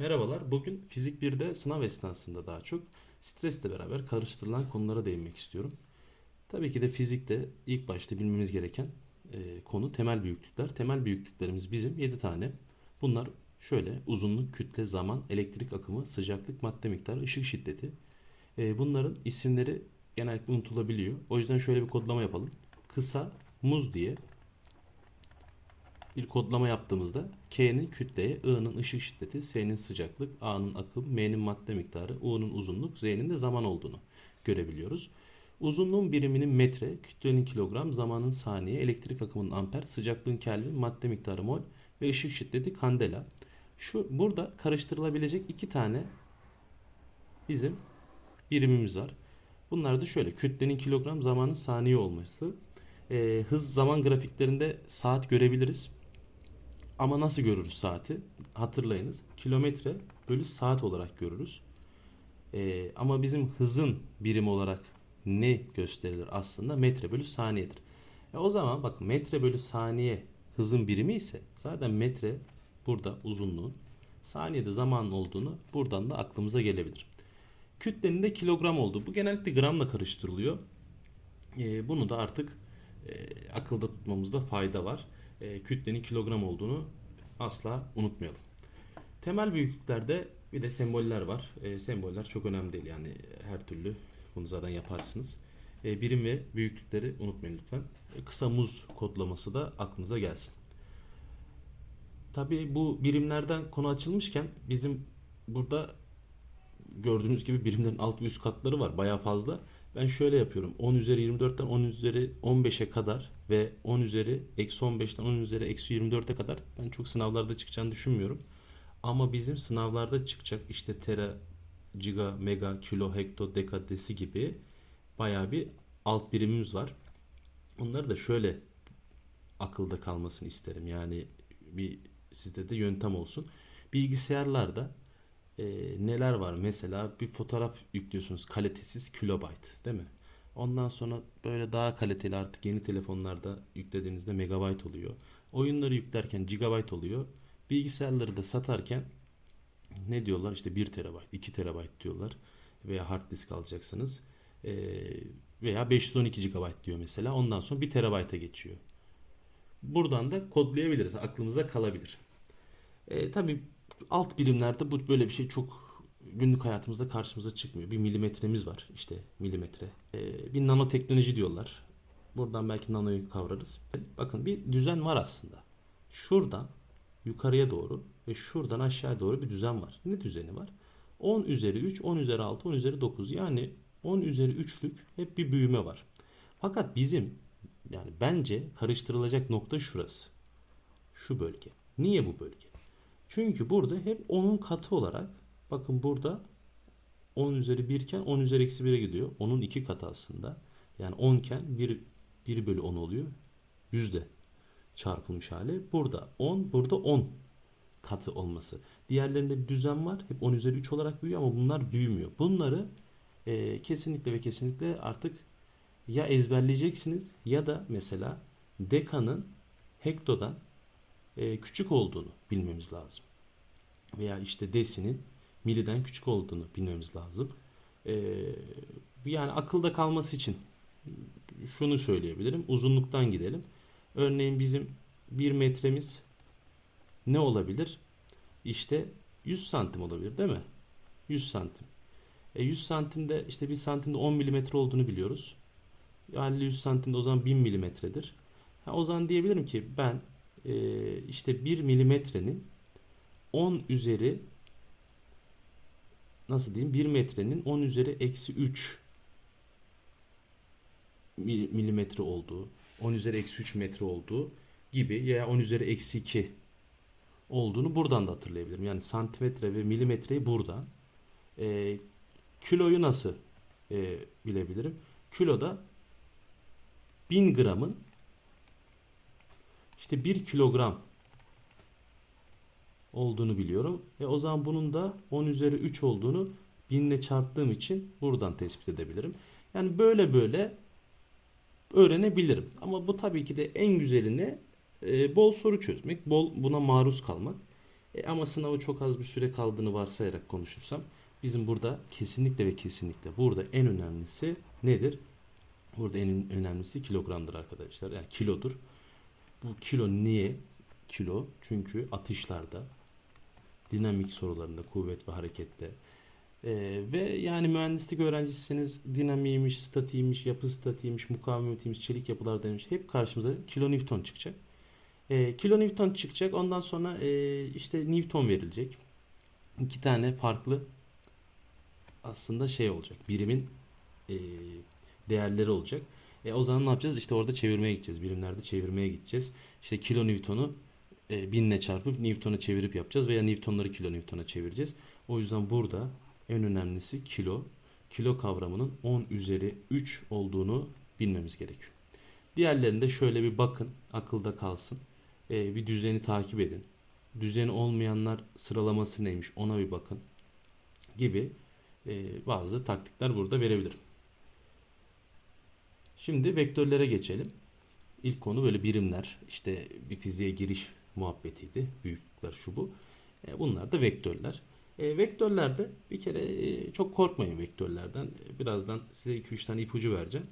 Merhabalar. Bugün fizik 1'de sınav esnasında daha çok stresle beraber karıştırılan konulara değinmek istiyorum. Tabii ki de fizikte ilk başta bilmemiz gereken e, konu temel büyüklükler. Temel büyüklüklerimiz bizim 7 tane. Bunlar şöyle uzunluk, kütle, zaman, elektrik akımı, sıcaklık, madde miktarı, ışık şiddeti. E, bunların isimleri genellikle unutulabiliyor. O yüzden şöyle bir kodlama yapalım. Kısa muz diye bir kodlama yaptığımızda K'nin kütleye, I'nın ışık şiddeti, S'nin sıcaklık, A'nın akım, M'nin madde miktarı, U'nun uzunluk, Z'nin de zaman olduğunu görebiliyoruz. Uzunluğun biriminin metre, kütlenin kilogram, zamanın saniye, elektrik akımının amper, sıcaklığın kelvin, madde miktarı mol ve ışık şiddeti kandela. Şu burada karıştırılabilecek iki tane bizim birimimiz var. Bunlar da şöyle kütlenin kilogram, zamanın saniye olması. Ee, hız zaman grafiklerinde saat görebiliriz. Ama nasıl görürüz saati? Hatırlayınız. Kilometre bölü saat olarak görürüz. Ee, ama bizim hızın birim olarak ne gösterilir aslında? Metre bölü saniyedir. E o zaman bak metre bölü saniye hızın birimi ise zaten metre burada uzunluğun saniyede zamanın olduğunu buradan da aklımıza gelebilir. Kütlenin de kilogram olduğu. Bu genellikle gramla karıştırılıyor. Ee, bunu da artık e, akılda tutmamızda fayda var. E, kütlenin kilogram olduğunu asla unutmayalım. Temel büyüklüklerde bir de semboller var. E, semboller çok önemli değil yani her türlü bunu zaten yaparsınız. E, birim ve büyüklükleri unutmayın lütfen. E, kısa muz kodlaması da aklınıza gelsin. Tabii bu birimlerden konu açılmışken bizim burada gördüğünüz gibi birimlerin alt ve üst katları var. Bayağı fazla. Ben şöyle yapıyorum. 10 üzeri 24'ten 10 üzeri 15'e kadar ve 10 üzeri eksi 15'ten 10 üzeri eksi 24'e kadar ben çok sınavlarda çıkacağını düşünmüyorum. Ama bizim sınavlarda çıkacak işte tera, giga, mega, kilo, hekto, deka, desi gibi bayağı bir alt birimimiz var. Onları da şöyle akılda kalmasını isterim. Yani bir sizde de yöntem olsun. Bilgisayarlarda e, neler var? Mesela bir fotoğraf yüklüyorsunuz kalitesiz kilobayt değil mi? Ondan sonra böyle daha kaliteli artık yeni telefonlarda yüklediğinizde megabayt oluyor. Oyunları yüklerken gigabayt oluyor. Bilgisayarları da satarken ne diyorlar? İşte 1 terabayt, 2 terabayt diyorlar. Veya hard disk alacaksınız. E, veya 512 GB diyor mesela. Ondan sonra 1 terabayta geçiyor. Buradan da kodlayabiliriz. Aklımıza kalabilir. E, tabii alt birimlerde bu böyle bir şey çok günlük hayatımızda karşımıza çıkmıyor. Bir milimetremiz var işte milimetre. E, bir nanoteknoloji diyorlar. Buradan belki nanoyu kavrarız. Bakın bir düzen var aslında. Şuradan yukarıya doğru ve şuradan aşağıya doğru bir düzen var. Ne düzeni var? 10 üzeri 3, 10 üzeri 6, 10 üzeri 9. Yani 10 üzeri 3'lük hep bir büyüme var. Fakat bizim yani bence karıştırılacak nokta şurası. Şu bölge. Niye bu bölge? Çünkü burada hep 10'un katı olarak bakın burada 10 üzeri 1 iken 10 üzeri eksi 1'e gidiyor. Onun 2 katı aslında. Yani 10 iken 1, 1 bölü 10 oluyor. Yüzde çarpılmış hali. Burada 10, burada 10 katı olması. Diğerlerinde bir düzen var. Hep 10 üzeri 3 olarak büyüyor ama bunlar büyümüyor. Bunları e, kesinlikle ve kesinlikle artık ya ezberleyeceksiniz ya da mesela dekanın hektodan e, küçük olduğunu bilmemiz lazım. Veya işte desinin miliden küçük olduğunu bilmemiz lazım. E, yani akılda kalması için şunu söyleyebilirim. Uzunluktan gidelim. Örneğin bizim 1 metremiz ne olabilir? İşte 100 santim olabilir değil mi? 100 santim. E 100 santimde işte 1 santimde 10 milimetre olduğunu biliyoruz. Yani 100 santimde o zaman 1000 milimetredir. Ha, o zaman diyebilirim ki ben e, işte 1 milimetrenin 10 üzeri nasıl diyeyim 1 metrenin 10 üzeri eksi 3 milimetre olduğu 10 üzeri eksi 3 metre olduğu gibi ya 10 üzeri eksi 2 olduğunu buradan da hatırlayabilirim. Yani santimetre ve milimetreyi buradan. E, kiloyu nasıl e, bilebilirim? Kiloda 1000 gramın işte 1 kilogram olduğunu biliyorum. E o zaman bunun da 10 üzeri 3 olduğunu 1000 ile çarptığım için buradan tespit edebilirim. Yani böyle böyle öğrenebilirim. Ama bu tabii ki de en güzeline e, bol soru çözmek, bol buna maruz kalmak. E, ama sınava çok az bir süre kaldığını varsayarak konuşursam bizim burada kesinlikle ve kesinlikle burada en önemlisi nedir? Burada en önemlisi kilogramdır arkadaşlar. Yani kilodur. Bu kilo niye? Kilo çünkü atışlarda, dinamik sorularında, kuvvet ve harekette ee, ve yani mühendislik öğrencisisiniz dinamiymiş, statiymiş, yapı statiymiş, mukavemetiymiş, çelik yapılardaymış hep karşımıza kilonewton çıkacak. Ee, kilonewton çıkacak. Ondan sonra e, işte Newton verilecek. İki tane farklı aslında şey olacak. Birimin e, değerleri olacak. E, o zaman ne yapacağız? İşte orada çevirmeye gideceğiz. Birimlerde çevirmeye gideceğiz. İşte kilo Newton'u e, binle çarpıp Newton'a çevirip yapacağız veya Newton'ları kilo Newton'a çevireceğiz. O yüzden burada en önemlisi kilo. Kilo kavramının 10 üzeri 3 olduğunu bilmemiz gerekiyor. Diğerlerinde şöyle bir bakın, akılda kalsın. E, bir düzeni takip edin. Düzeni olmayanlar sıralaması neymiş ona bir bakın gibi e, bazı taktikler burada verebilirim. Şimdi vektörlere geçelim. İlk konu böyle birimler. İşte bir fiziğe giriş muhabbetiydi. Büyüklükler şu bu. E, bunlar da vektörler. E, vektörlerde bir kere e, çok korkmayın vektörlerden. E, birazdan size 2-3 tane ipucu vereceğim.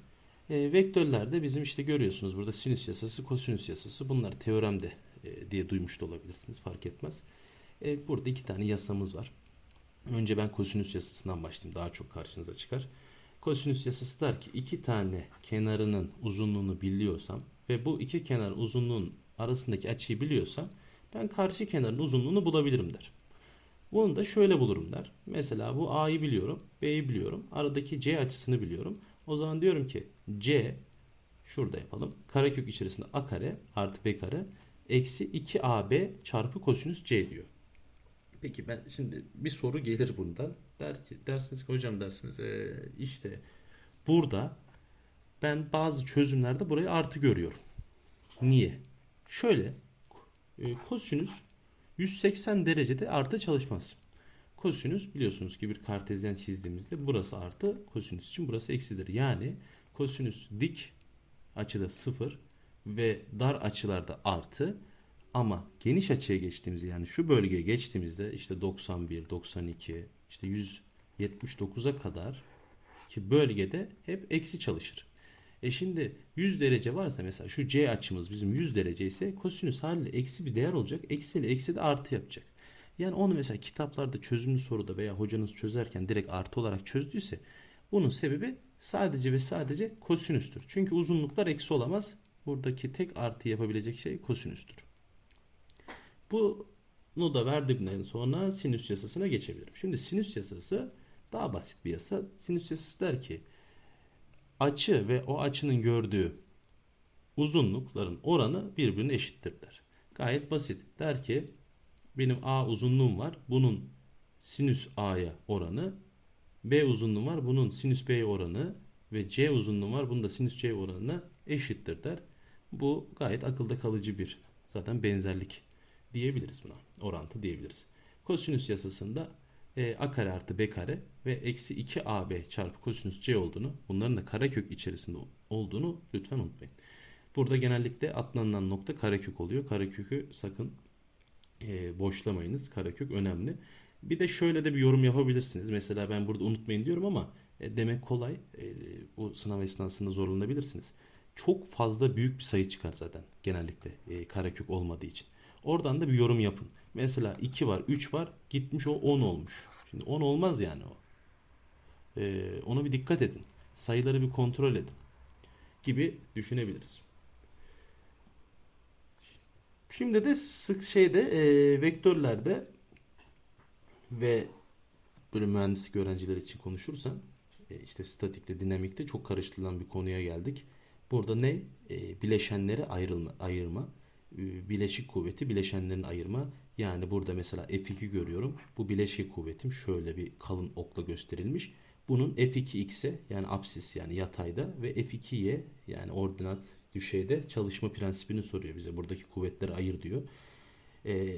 E, vektörlerde bizim işte görüyorsunuz burada sinüs yasası, kosinüs yasası. Bunlar teoremde e, diye duymuş da olabilirsiniz. Fark etmez. E, burada iki tane yasamız var. Önce ben kosinüs yasasından başlayayım. Daha çok karşınıza çıkar. Kosinüs yasası der ki iki tane kenarının uzunluğunu biliyorsam ve bu iki kenar uzunluğun arasındaki açıyı biliyorsam ben karşı kenarın uzunluğunu bulabilirim der. Bunu da şöyle bulurum der. Mesela bu A'yı biliyorum, B'yi biliyorum. Aradaki C açısını biliyorum. O zaman diyorum ki C şurada yapalım. Karekök içerisinde A kare artı B kare eksi 2AB çarpı kosinüs C diyor. Peki ben şimdi bir soru gelir bundan. Der ki, dersiniz ki hocam dersiniz ee, işte burada ben bazı çözümlerde burayı artı görüyorum. Niye? Şöyle e, kosinüs 180 derecede artı çalışmaz. Kosinüs biliyorsunuz ki bir kartezyen çizdiğimizde burası artı kosinüs için burası eksidir. Yani kosinüs dik açıda 0 ve dar açılarda artı ama geniş açıya geçtiğimizde yani şu bölgeye geçtiğimizde işte 91, 92, işte 179'a kadar ki bölgede hep eksi çalışır. E şimdi 100 derece varsa mesela şu C açımız bizim 100 derece ise kosinüs haliyle eksi bir değer olacak. Eksi ile eksi de artı yapacak. Yani onu mesela kitaplarda çözümlü soruda veya hocanız çözerken direkt artı olarak çözdüyse bunun sebebi sadece ve sadece kosinüstür. Çünkü uzunluklar eksi olamaz. Buradaki tek artı yapabilecek şey kosinüstür. Bunu da verdikten sonra sinüs yasasına geçebilirim. Şimdi sinüs yasası daha basit bir yasa. Sinüs yasası der ki açı ve o açının gördüğü uzunlukların oranı birbirine eşittir der. Gayet basit. Der ki benim A uzunluğum var. Bunun sinüs A'ya oranı B uzunluğum var. Bunun sinüs B'ye oranı ve C uzunluğum var. Bunun da sinüs C oranına eşittir der. Bu gayet akılda kalıcı bir zaten benzerlik diyebiliriz buna. Orantı diyebiliriz. Kosinüs yasasında e, a kare artı b kare ve eksi 2 ab çarpı kosinüs c olduğunu bunların da karekök içerisinde olduğunu lütfen unutmayın. Burada genellikle atlanılan nokta karekök oluyor. Karekökü sakın e, boşlamayınız. Karekök önemli. Bir de şöyle de bir yorum yapabilirsiniz. Mesela ben burada unutmayın diyorum ama e, demek kolay. E, bu sınav esnasında zorlanabilirsiniz. Çok fazla büyük bir sayı çıkar zaten genellikle e, karekök olmadığı için. Oradan da bir yorum yapın. Mesela 2 var, 3 var. Gitmiş o 10 olmuş. Şimdi 10 olmaz yani o. Ee, ona bir dikkat edin. Sayıları bir kontrol edin. Gibi düşünebiliriz. Şimdi de sık şeyde e, vektörlerde ve böyle mühendislik öğrencileri için konuşursan e, işte statikte, dinamikte çok karıştırılan bir konuya geldik. Burada ne? E, bileşenlere ayrılma, ayırma. E, bileşik kuvveti bileşenlerin ayırma. Yani burada mesela F2 görüyorum. Bu bileşik kuvvetim şöyle bir kalın okla gösterilmiş. Bunun F2x'e yani apsis yani yatayda ve F2'ye yani ordinat düşeyde çalışma prensibini soruyor bize. Buradaki kuvvetleri ayır diyor. Ee,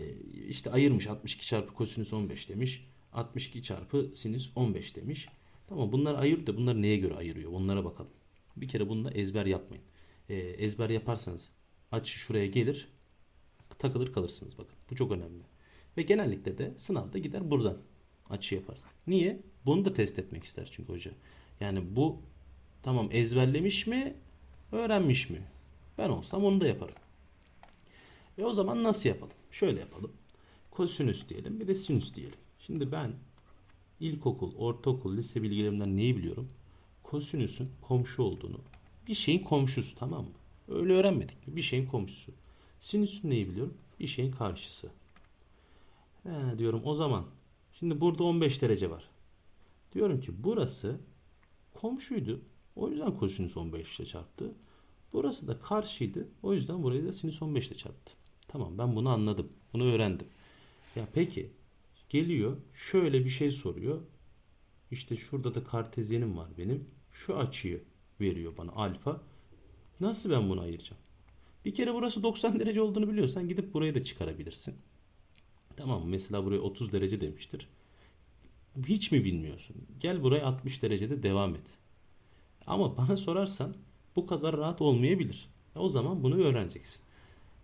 işte ayırmış 62 çarpı kosinüs 15 demiş. 62 çarpı sinüs 15 demiş. Tamam bunlar ayır da bunlar neye göre ayırıyor? Onlara bakalım. Bir kere bunda ezber yapmayın. Ee, ezber yaparsanız açı şuraya gelir takılır kalırsınız bakın. Bu çok önemli. Ve genellikle de sınavda gider buradan açı yapar. Niye? Bunu da test etmek ister çünkü hoca. Yani bu tamam ezberlemiş mi, öğrenmiş mi? Ben olsam onu da yaparım. E o zaman nasıl yapalım? Şöyle yapalım. Kosinüs diyelim bir de sinüs diyelim. Şimdi ben ilkokul, ortaokul, lise bilgilerimden neyi biliyorum? Kosinüsün komşu olduğunu. Bir şeyin komşusu tamam mı? Öyle öğrenmedik? Bir şeyin komşusu. Sinüsün neyi biliyorum? Bir şeyin karşısı. He, diyorum o zaman. Şimdi burada 15 derece var. Diyorum ki burası komşuydu. O yüzden kosinüs 15 ile çarptı. Burası da karşıydı. O yüzden burayı da sinüs 15 ile çarptı. Tamam ben bunu anladım. Bunu öğrendim. Ya peki geliyor şöyle bir şey soruyor. İşte şurada da kartezyenim var benim. Şu açıyı veriyor bana alfa. Nasıl ben bunu ayıracağım? Bir kere burası 90 derece olduğunu biliyorsan gidip burayı da çıkarabilirsin. Tamam? Mesela buraya 30 derece demiştir. Hiç mi bilmiyorsun? Gel buraya 60 derecede devam et. Ama bana sorarsan bu kadar rahat olmayabilir. E o zaman bunu öğreneceksin.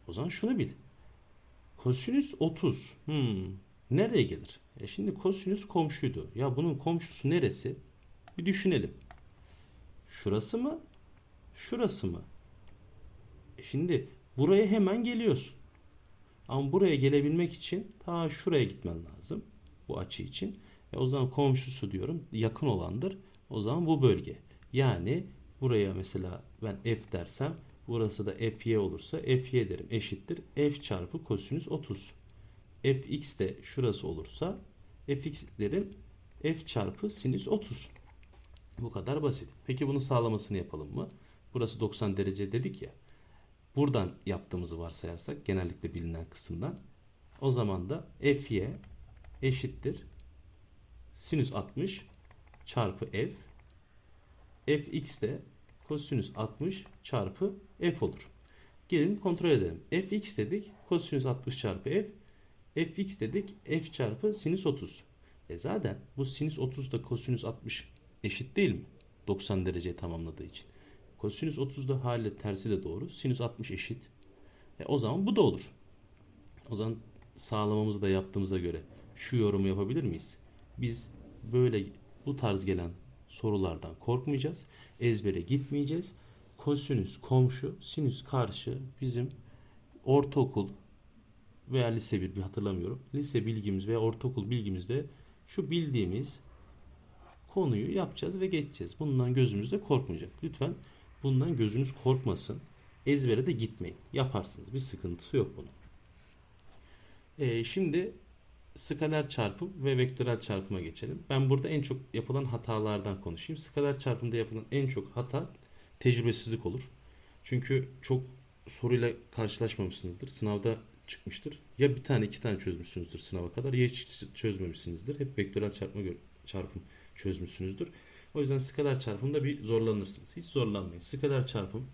O zaman şunu bil. Kosinüs 30. Hmm. Nereye gelir? E şimdi kosinüs komşuydu. Ya bunun komşusu neresi? Bir düşünelim. Şurası mı? Şurası mı? E şimdi buraya hemen geliyorsun. Ama buraya gelebilmek için ta şuraya gitmen lazım. Bu açı için. E o zaman komşusu diyorum yakın olandır. O zaman bu bölge. Yani buraya mesela ben f dersem burası da fy olursa fy derim eşittir f çarpı kosinüs 30. fx de şurası olursa fx derim f çarpı sinüs 30. Bu kadar basit. Peki bunun sağlamasını yapalım mı? Burası 90 derece dedik ya. Buradan yaptığımızı varsayarsak genellikle bilinen kısımdan o zaman da fy eşittir sinüs 60 çarpı f fx de kosinüs 60 çarpı f olur. Gelin kontrol edelim. fx dedik kosinüs 60 çarpı f fx dedik f çarpı sinüs 30. E zaten bu sinüs 30 da kosinüs 60 eşit değil mi? 90 dereceyi tamamladığı için. Kosinüs 30'da hali tersi de doğru. Sinüs 60 eşit. E o zaman bu da olur. O zaman sağlamamızı da yaptığımıza göre şu yorumu yapabilir miyiz? Biz böyle bu tarz gelen sorulardan korkmayacağız. Ezbere gitmeyeceğiz. Kosinüs komşu, sinüs karşı bizim ortaokul veya lise bir, bir hatırlamıyorum. Lise bilgimiz veya ortaokul bilgimizde şu bildiğimiz konuyu yapacağız ve geçeceğiz. Bundan gözümüz de korkmayacak. Lütfen bundan gözünüz korkmasın. Ezbere de gitmeyin. Yaparsınız. Bir sıkıntısı yok bunun. Ee, şimdi skaler çarpım ve vektörel çarpıma geçelim. Ben burada en çok yapılan hatalardan konuşayım. Skaler çarpımda yapılan en çok hata tecrübesizlik olur. Çünkü çok soruyla karşılaşmamışsınızdır. Sınavda çıkmıştır. Ya bir tane iki tane çözmüşsünüzdür sınava kadar ya hiç çözmemişsinizdir. Hep vektörel çarpma çarpım çözmüşsünüzdür. O yüzden skaler çarpımda bir zorlanırsınız. Hiç zorlanmayın. Skaler çarpım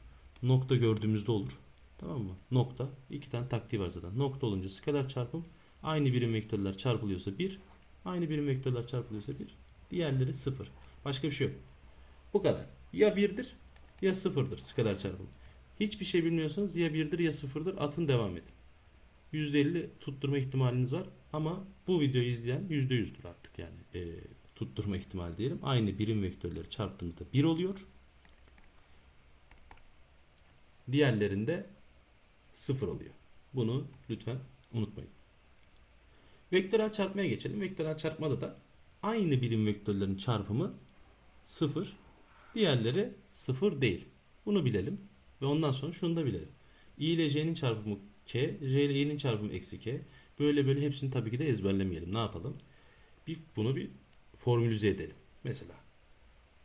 nokta gördüğümüzde olur. Tamam mı? Nokta. iki tane taktiği var zaten. Nokta olunca skaler çarpım aynı birim vektörler çarpılıyorsa 1. Aynı birim vektörler çarpılıyorsa 1. Diğerleri 0. Başka bir şey yok. Bu kadar. Ya 1'dir ya 0'dır skaler çarpım. Hiçbir şey bilmiyorsanız ya 1'dir ya 0'dır atın devam edin. %50 tutturma ihtimaliniz var ama bu videoyu izleyen %100'dür artık yani. Ee, tutturma ihtimali diyelim. Aynı birim vektörleri çarptığımızda 1 oluyor. Diğerlerinde 0 oluyor. Bunu lütfen unutmayın. Vektörel çarpmaya geçelim. Vektörel çarpmada da aynı birim vektörlerin çarpımı 0. Diğerleri 0 değil. Bunu bilelim. Ve ondan sonra şunu da bilelim. i ile j'nin çarpımı k, j ile i'nin çarpımı eksi k. Böyle böyle hepsini tabii ki de ezberlemeyelim. Ne yapalım? Bir, bunu bir formülize edelim. Mesela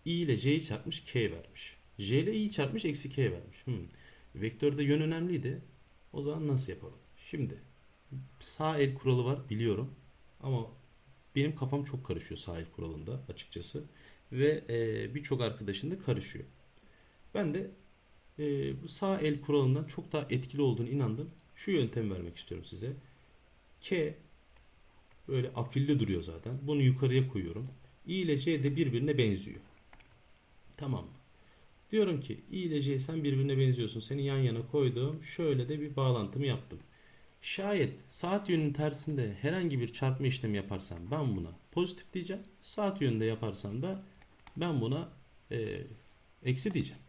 i ile j'yi çarpmış k vermiş. j ile i'yi çarpmış eksi k vermiş. Hmm. Vektörde yön önemliydi. O zaman nasıl yapalım? Şimdi sağ el kuralı var biliyorum. Ama benim kafam çok karışıyor sağ el kuralında açıkçası. Ve e, birçok arkadaşın da karışıyor. Ben de e, bu sağ el kuralından çok daha etkili olduğunu inandım. Şu yöntemi vermek istiyorum size. K böyle afilli duruyor zaten. Bunu yukarıya koyuyorum. I ile C de birbirine benziyor. Tamam mı? Diyorum ki I ile C sen birbirine benziyorsun. Seni yan yana koydum. Şöyle de bir bağlantımı yaptım. Şayet saat yönünün tersinde herhangi bir çarpma işlemi yaparsam ben buna pozitif diyeceğim. Saat yönünde yaparsam da ben buna e, eksi diyeceğim.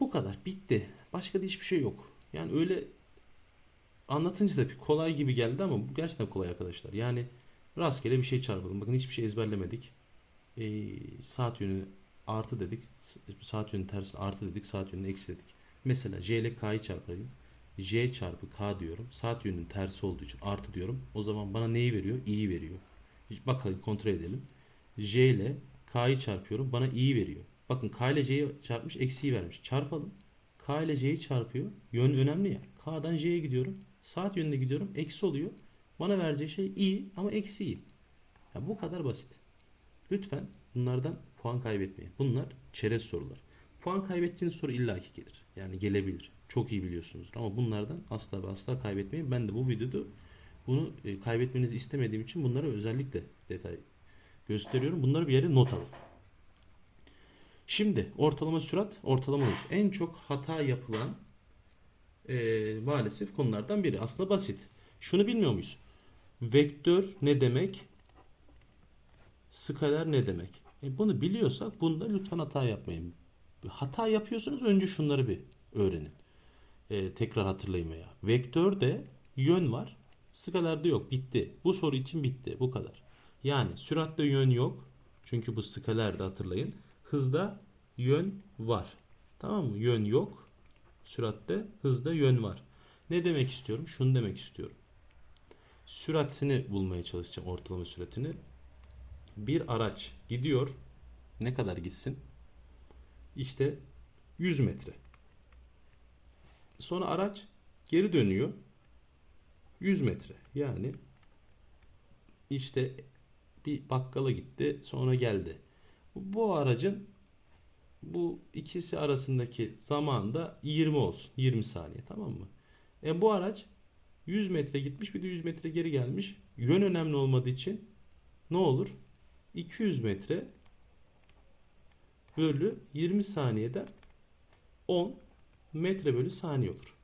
Bu kadar bitti. Başka da hiçbir şey yok. Yani öyle anlatınca da bir kolay gibi geldi ama bu gerçekten kolay arkadaşlar. Yani rastgele bir şey çarpalım. Bakın hiçbir şey ezberlemedik. Ee, saat yönü artı dedik. Saat yönü tersi artı dedik. Saat yönünü eksi dedik. Mesela J ile K'yı çarpayım. J çarpı K diyorum. Saat yönünün tersi olduğu için artı diyorum. O zaman bana neyi veriyor? İ'yi veriyor. Bakalım kontrol edelim. J ile K'yı çarpıyorum. Bana i'yi veriyor. Bakın K ile J'yi çarpmış eksiği vermiş. Çarpalım. K ile J'yi çarpıyor. Yön önemli ya. K'dan J'ye gidiyorum. Saat yönünde gidiyorum. Eksi oluyor. Bana vereceği şey i ama eksi i. Ya bu kadar basit. Lütfen bunlardan puan kaybetmeyin. Bunlar çerez sorular. Puan kaybettiğiniz soru illaki gelir. Yani gelebilir. Çok iyi biliyorsunuz. Ama bunlardan asla ve asla kaybetmeyin. Ben de bu videoda bunu e, kaybetmenizi istemediğim için bunları özellikle detay gösteriyorum. Bunları bir yere not alın. Şimdi ortalama sürat ortalama hız. En çok hata yapılan e, maalesef konulardan biri. Aslında basit. Şunu bilmiyor muyuz? Vektör ne demek? Skaler ne demek? E, bunu biliyorsak bunda lütfen hata yapmayın. Hata yapıyorsunuz önce şunları bir öğrenin. E, tekrar hatırlayın veya. Vektörde yön var. Skalerde yok. Bitti. Bu soru için bitti. Bu kadar. Yani süratte yön yok. Çünkü bu skalerde hatırlayın. Hızda yön var. Tamam mı? Yön yok. Süratte hızda yön var. Ne demek istiyorum? Şunu demek istiyorum. Süratini bulmaya çalışacağım. Ortalama süratini. Bir araç gidiyor. Ne kadar gitsin? İşte 100 metre. Sonra araç geri dönüyor. 100 metre. Yani işte bir bakkala gitti sonra geldi. Bu aracın bu ikisi arasındaki zamanda 20 olsun. 20 saniye tamam mı? E bu araç 100 metre gitmiş bir de 100 metre geri gelmiş. Yön önemli olmadığı için ne olur? 200 metre bölü 20 saniyede 10 metre bölü saniye olur.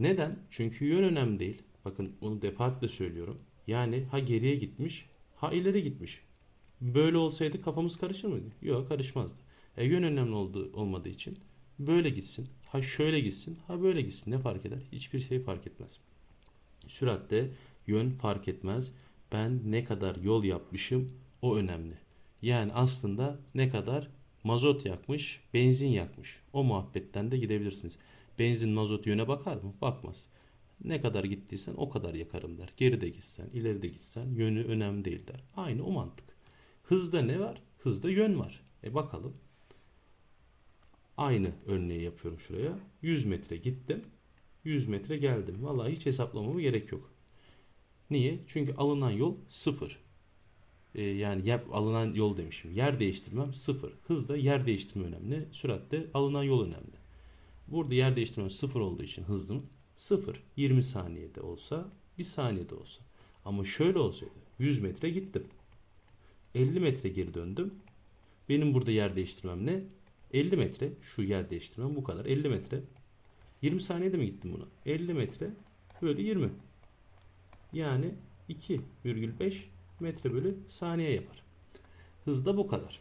Neden? Çünkü yön önemli değil. Bakın bunu defaatle söylüyorum. Yani ha geriye gitmiş ha ileri gitmiş. Böyle olsaydı kafamız karışır mıydı? Yok karışmazdı. E, yön önemli olduğu, olmadığı için böyle gitsin. Ha şöyle gitsin ha böyle gitsin. Ne fark eder? Hiçbir şey fark etmez. Süratte yön fark etmez. Ben ne kadar yol yapmışım o önemli. Yani aslında ne kadar mazot yakmış, benzin yakmış. O muhabbetten de gidebilirsiniz. Benzin mazot yöne bakar mı? Bakmaz. Ne kadar gittiysen o kadar yakarım der. Geride gitsen, ileride gitsen yönü önemli değil der. Aynı o mantık. Hızda ne var? Hızda yön var. E bakalım. Aynı örneği yapıyorum şuraya. 100 metre gittim. 100 metre geldim. Vallahi hiç hesaplamama gerek yok. Niye? Çünkü alınan yol sıfır. Ee, yani yer, alınan yol demişim. Yer değiştirmem sıfır. Hızda yer değiştirme önemli. Süratte alınan yol önemli. Burada yer değiştirmem sıfır olduğu için hızım sıfır. 20 saniyede olsa 1 saniyede olsa. Ama şöyle olsaydı 100 metre gittim. 50 metre geri döndüm. Benim burada yer değiştirmem ne? 50 metre. Şu yer değiştirmem bu kadar. 50 metre. 20 saniyede mi gittim buna? 50 metre bölü 20. Yani 2,5 metre bölü saniye yapar. Hızda bu kadar.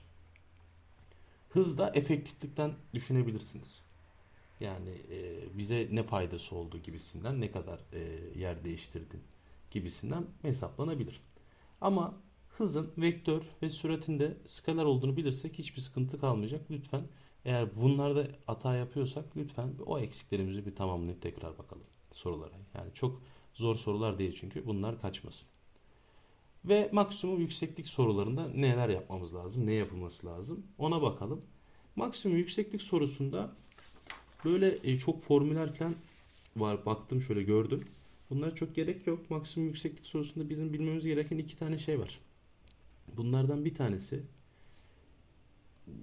Hızda efektiflikten düşünebilirsiniz. Yani e, bize ne faydası oldu gibisinden, ne kadar e, yer değiştirdin gibisinden hesaplanabilir. Ama hızın vektör ve süratinde skalar olduğunu bilirsek hiçbir sıkıntı kalmayacak. Lütfen eğer bunlarda hata yapıyorsak lütfen o eksiklerimizi bir tamamlayıp tekrar bakalım sorulara. Yani çok zor sorular değil çünkü bunlar kaçmasın. Ve maksimum yükseklik sorularında neler yapmamız lazım, ne yapılması lazım ona bakalım. Maksimum yükseklik sorusunda böyle e, çok formüller falan var. Baktım şöyle gördüm. Bunlara çok gerek yok. Maksimum yükseklik sorusunda bizim bilmemiz gereken iki tane şey var. Bunlardan bir tanesi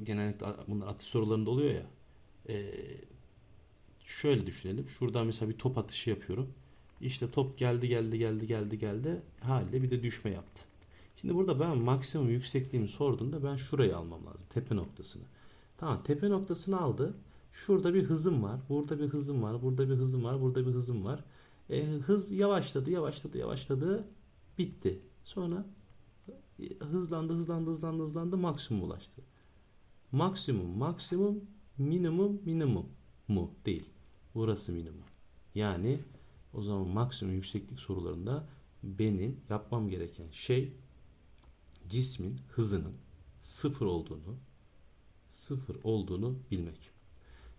genellikle bunlar atış sorularında oluyor ya. E, şöyle düşünelim. Şuradan mesela bir top atışı yapıyorum. İşte top geldi geldi geldi geldi geldi. Halde bir de düşme yaptı. Şimdi burada ben maksimum yüksekliğimi sorduğunda ben şurayı almam lazım. Tepe noktasını. Tamam tepe noktasını aldı. Şurada bir hızım var. Burada bir hızım var. Burada bir hızım var. Burada bir hızım var. E, hız yavaşladı, yavaşladı, yavaşladı. Bitti. Sonra hızlandı, hızlandı, hızlandı, hızlandı. Maksimum ulaştı. Maksimum, maksimum, minimum, minimum mu? Değil. Burası minimum. Yani o zaman maksimum yükseklik sorularında benim yapmam gereken şey cismin hızının sıfır olduğunu sıfır olduğunu bilmek.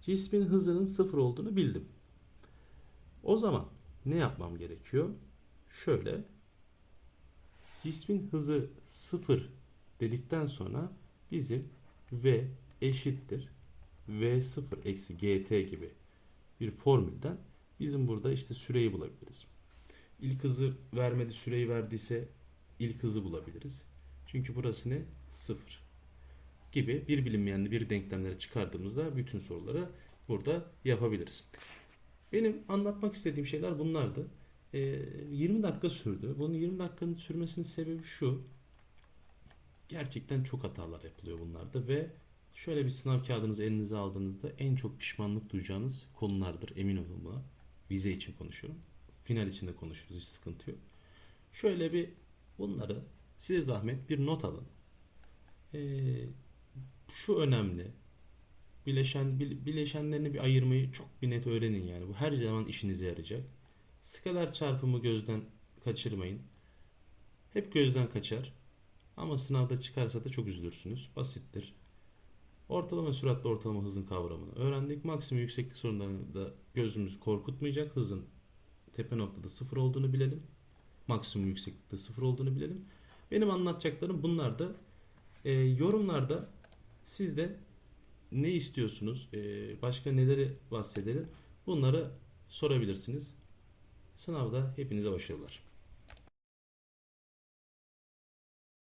Cismin hızının sıfır olduğunu bildim. O zaman ne yapmam gerekiyor? Şöyle cismin hızı sıfır dedikten sonra bizim v eşittir v0 eksi gt gibi bir formülden bizim burada işte süreyi bulabiliriz. İlk hızı vermedi süreyi verdiyse ilk hızı bulabiliriz. Çünkü burası ne? Sıfır gibi bir bilinmeyenli bir denklemleri çıkardığımızda bütün soruları burada yapabiliriz. Benim anlatmak istediğim şeyler bunlardı. Ee, 20 dakika sürdü. Bunun 20 dakikanın sürmesinin sebebi şu. Gerçekten çok hatalar yapılıyor bunlarda ve şöyle bir sınav kağıdınızı elinize aldığınızda en çok pişmanlık duyacağınız konulardır emin olun buna. Vize için konuşuyorum. Final için de konuşuruz hiç sıkıntı yok. Şöyle bir bunları size zahmet bir not alın. Ee, şu önemli. Bileşen bil- bileşenlerini bir ayırmayı çok bir net öğrenin yani. Bu her zaman işinize yarayacak. Skaler çarpımı gözden kaçırmayın. Hep gözden kaçar. Ama sınavda çıkarsa da çok üzülürsünüz. Basittir. Ortalama süratle ortalama hızın kavramını öğrendik. Maksimum yükseklik sorunlarında gözümüzü korkutmayacak hızın tepe noktada sıfır olduğunu bilelim. Maksimum yükseklikte sıfır olduğunu bilelim. Benim anlatacaklarım bunlardı. Ee, yorumlarda siz de ne istiyorsunuz? Ee, başka neleri bahsedelim? Bunları sorabilirsiniz. Sınavda hepinize başarılar.